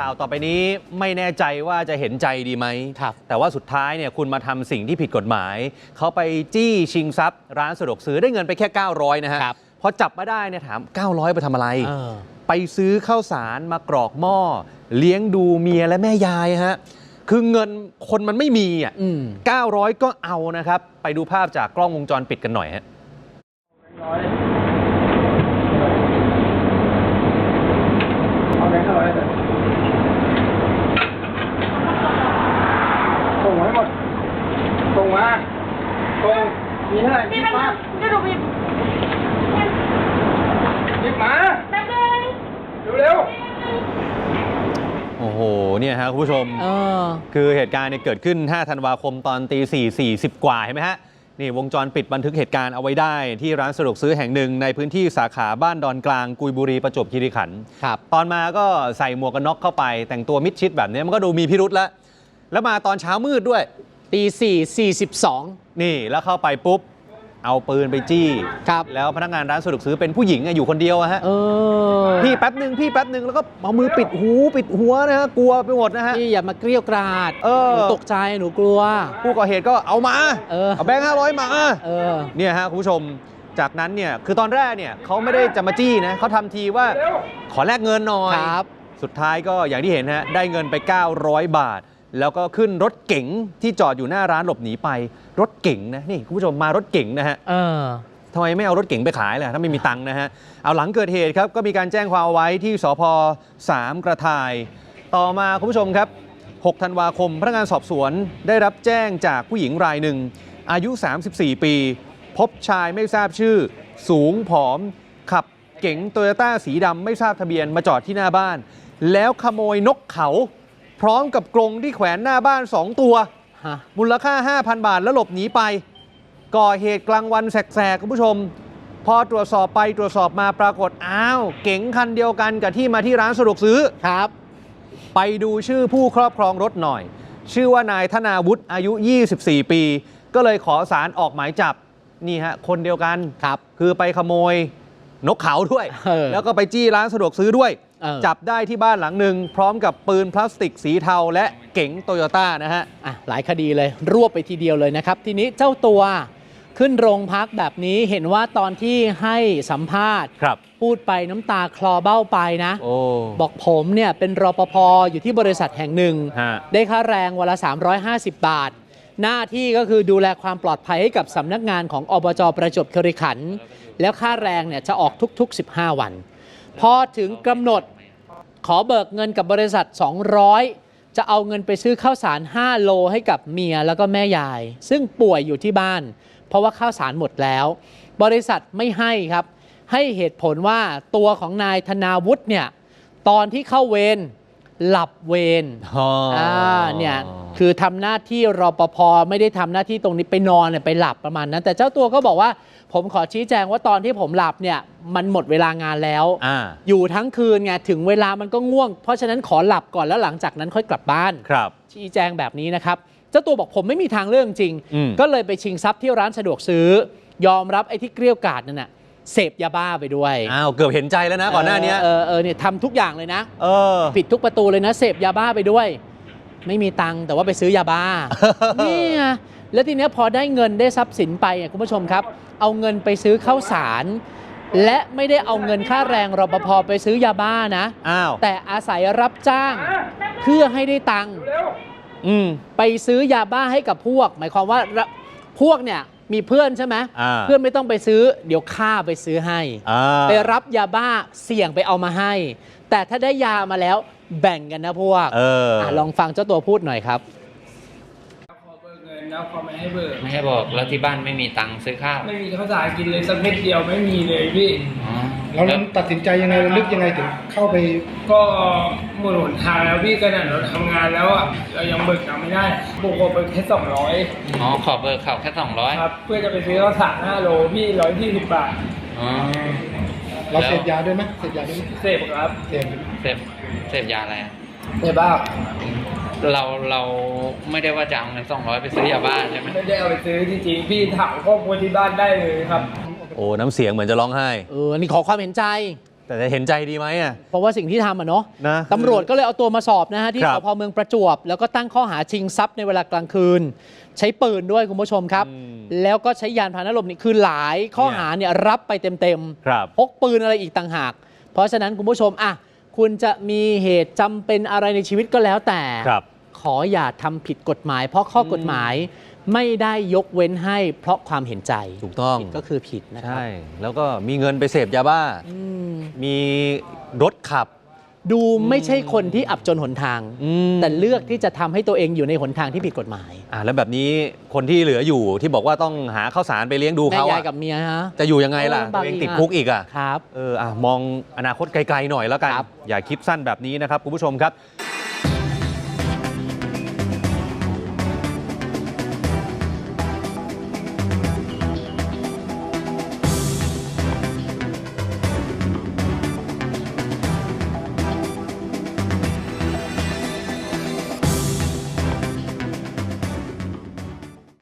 ข่าวต่อไปนี้ไม่แน่ใจว่าจะเห็นใจดีไหม ครับแต่ว่าสุดท้ายเนี่ยคุณมาทำสิ่งที่ผิดกฎหมาย เขาไปจี้ชิงทรัพย์ ร้านสะดวกซื้อได้เงินไปแค่ 900 นะฮะครับ พอจับมาได้เนี่ยถาม 900 ไปทำอะไร เออ ไปซื้อข้าวสารมากรอกหม้อ เลี้ยงดูเมียและแม่ยายฮะ คือเงินคนมันไม่มีอะอืม 900 ก็เอานะครับ ไปดูภาพจากกล้องวงจรปิดกันหน่อยฮะเอาแบงค์ห้าร้อยเลยส่งมาให้หมดส่งมาส่ง มีเท่าไหร่หยิพี่บเป็นมาจะดูพี่หยิบมาแป๊บนึงเร็วโอ้โห เนี่ยฮะคุณผู้ชมเออคือเหตุการณ์เนี่ยเกิดขึ้น 5 ธันวาคมตอนตี4 40 กว่าเห็นไหมฮะ นี่วงจรปิดบันทึกเหตุการณ์เอาไว้ได้ที่ร้านสะดวกซื้อแห่งหนึ่งในพื้นที่สาขาบ้านดอนกลางกุยบุรีประจวบคีรีขันธ์ครับตอนมาก็ใส่หมวกกันน็อกเข้าไป แต่งตัวมิดชิดแบบนี้มันก็ดูมีพิรุษแล้ว แล้วมาตอนเช้ามืดด้วย ตีสี่สี่สิบสองนี่แล้วเข้าไปปุ๊บ เอาปืนไปจี้ ครับ แล้วพนักงานร้านสะดวกซื้อเป็นผู้หญิงอะอยู่คนเดียวอะฮะ เออพี่แป๊บหนึ่งพี่แป๊บหนึ่งแล้วก็เอามือปิดหูปิดหัวนะฮะกลัวไปหมดนะฮะ พี่อย่ามาเกลี้ยวกราดเออ หนูตกใจหนูกลัว ผู้ก่อเหตุก็เอามาเออเอาแบงค์ห้าร้อยมา เออ เนี่ยฮะคุณผู้ชมจากนั้นเนี่ยคือตอนแรกเนี่ยเขาไม่ได้จะมาจี้นะเขาทำทีว่าขอแลกเงินหน่อย ครับ สุดท้ายก็อย่างที่เห็นฮะได้เงินไป 900 บาท แล้วก็ขึ้นรถเก๋งที่จอดอยู่หน้าร้านหลบหนีไป รถเก๋งนะนี่คุณผู้ชมมารถเก๋งนะฮะเออทำไมไม่เอารถเก๋งไปขายล่ะถ้าไม่มีตังค์นะฮะเอาหลังเกิดเหตุครับก็มีการแจ้งความเอาไว้ที่สพสามกระทาย ต่อมาคุณผู้ชมครับ 6 ธันวาคมพนักงานสอบสวนได้รับแจ้งจากผู้หญิงรายหนึ่ง อายุ 34 ปี พบชายไม่ทราบชื่อ สูงผอม ขับเก๋งโตโยต้าสีดำไม่ทราบทะเบียนมาจอดที่หน้าบ้าน แล้วขโมยนกเขา พร้อมกับกรงที่แขวนหน้าบ้าน 2 ตัวฮะมูลค่า 5,000 บาทแล้วหลบหนีไป ก่อเหตุกลางวันแสกๆ คุณผู้ชม พอตรวจสอบไปตรวจสอบมาปรากฏ อ้าว เก๋งคันเดียวกันกับที่มาที่ร้านสะดวกซื้อครับ ไปดูชื่อผู้ครอบครองรถหน่อย ชื่อว่านายธนาวุฒิอายุ 24 ปี ก็เลยขอสารออกหมายจับนี่ฮะคนเดียวกันครับ คือไปขโมยนกเขาด้วยเออแล้วก็ไปจี้ร้านสะดวกซื้อด้วย เออ จับได้ที่บ้านหลังหนึ่งพร้อมกับปืนพลาสติกสีเทาและเก๋งโตโยต้านะฮะ อะหลายคดีเลย รวบไปทีเดียวเลยนะครับ ทีนี้เจ้าตัวขึ้นโรงพักแบบนี้เห็นว่าตอนที่ให้สัมภาษณ์ ครับ พูดไปน้ำตาคลอเบ้าไปนะ โอ้ บอกผมเนี่ยเป็นรปภอยู่ที่บริษัทแห่งหนึ่ง ฮะ ได้ค่าแรงวันละ 350 บาท หน้าที่ก็คือดูแลความปลอดภัยให้กับสำนักงานของอบจประจวบคีรีขันธ์แล้วค่าแรงเนี่ยจะออกทุก ๆ 15 วัน พอถึงกำหนดขอเบิกเงินกับบริษัท 200 จะเอาเงินไปซื้อข้าวสาร 5 โลให้กับเมียแล้วก็แม่ยาย ซึ่งป่วยอยู่ที่บ้าน เพราะว่าข้าวสารหมดแล้ว บริษัทไม่ให้ครับ ให้เหตุผลว่าตัวของนายธนาวุฒิเนี่ยตอนที่เข้าเวร หลับเวรอ๋อออ่าเนี่ยคือทำหน้าที่รปภไม่ได้ทำหน้าที่ตรงนี้ไปนอนเนี่ยไปหลับประมาณนั้น แต่เจ้าตัวก็บอกว่า ผมขอชี้แจงว่าตอนที่ผมหลับเนี่ยมันหมดเวลางานแล้วอ่าอยู่ทั้งคืนไงถึงเวลามันก็ง่วง เพราะฉะนั้นขอหลับก่อนแล้วหลังจากนั้นค่อยกลับบ้านครับ ชี้แจงแบบนี้นะครับเจ้าตัวบอกผมไม่มีทางเรื่องจริงอืมก็เลยไปชิงทรัพย์ที่ร้านสะดวกซื้อ ยอมรับไอ้ที่เกลี้ยวกล่อดนั่นน่ะ เสพยาบ้าไปด้วยอ้าวเกือบเห็นใจแล้วนะก่อนหน้าเนี้ยเออเออเนี่ยทำทุกอย่างเลยนะเออปิดทุกประตูเลยนะเสพยาบ้าไปด้วย ไม่มีตังค์แต่ว่าไปซื้อยาบ้านี่ไงแล้วทีเนี้ยพอได้เงินได้ทรัพย์สินไปอะคุณผู้ชมครับ เอาเงินไปซื้อข้าวสาร และไม่ได้เอาเงินค่าแรงรปภไปซื้อยาบ้านะอ้าวแต่อาศัยรับจ้างเพื่อให้ได้ตังค์อืมไปซื้อยาบ้าให้กับพวก หมายความว่าระพวกเนี่ย มีเพื่อนใช่ไหมอ่าเพื่อนไม่ต้องไปซื้อ เดี๋ยวข้าไปซื้อให้อ่าไปรับยาบ้าเสี่ยงไปเอามาให้ แต่ถ้าได้ยามาแล้วแบ่งกันนะพวกเออะลองฟังเจ้าตัวพูดหน่อยครับขอเบิกเงินแล้วเขาไม่ให้เบิกไม่ให้บอกแล้วที่บ้านไม่มีตังค์ซื้อข้าวไม่มีข้าวสารกินเลยสักเม็ดเดียวไม่มีเลยพี่ อ๋อเราเราตัดสินใจยังไงเรานึกยังไงถึงเข้าไป ก็หมดหนทางแล้วพี่ขนาดเราทำงานแล้วอะเรายังเบิกตังค์ไม่ได้บวกไปแค่สองร้อยอ๋อขอเบอร์เขาแค่สองร้อยครับเพื่อจะไปซื้อข้าวสารห้าโลพี่ร้อยยี่สิบบาทอ๋อเราแล้วเสพยาด้วยไหมเสพยาด้วยไหมเสพครับเสพเสพเสพยาอะไรอะเสพบ้าเราเราไม่ได้ว่าจะเอาเงินสองร้อยไปซื้อยาบ้าใช่ไหมไม่ได้เอาไปซื้อจริงๆพี่ถามครอบครัวที่บ้านได้เลยครับ โอ้น้ำเสียงเหมือนจะร้องไห้ เออนี่ขอความเห็นใจ แต่จะเห็นใจดีไหมอะ เพราะว่าสิ่งที่ทำอะเนาะนะตำรวจก็เลยเอาตัวมาสอบนะฮะที่ครัสบพเมืองประจวบ แล้วก็ตั้งข้อหาชิงทรัพย์ในเวลากลางคืน ใช้ปืนด้วยคุณผู้ชมครับ อืมแล้วก็ใช้ยานพาหนะหลบหนีคือหลายข้อหาเนี่ยรับไปเต็มๆครับ พกปืนอะไรอีกต่างหาก เพราะฉะนั้นคุณผู้ชมอะคุณจะมีเหตุจำเป็นอะไรในชีวิตก็แล้วแต่ ครับ ขออย่าทำผิดกฎหมาย เพราะข้อกฎหมาย ไม่ได้ยกเว้นให้เพราะความเห็นใจถูกต้อง ผิดก็คือผิดนะครับ ใช่ แล้วก็มีเงินไปเสพยาบ้าอืมมีรถขับ ดูไม่ใช่คนที่อับจนหนทาง อืม แต่เลือกที่จะทำให้ตัวเองอยู่ในหนทางที่ผิดกฎหมายอ่าแล้วแบบนี้คนที่เหลืออยู่ที่บอกว่าต้องหาข้าวสารไปเลี้ยงดูแม่เขายายอะกับเมียฮะ จะอยู่ยังไงล่ะเออตัวเองบางติดอะคุกอีกอะ ครับ เอออะมองอนาคตไกลๆหน่อยแล้วกัน ครับ อย่าคิดสั้นแบบนี้นะครับ คุณผู้ชมครับ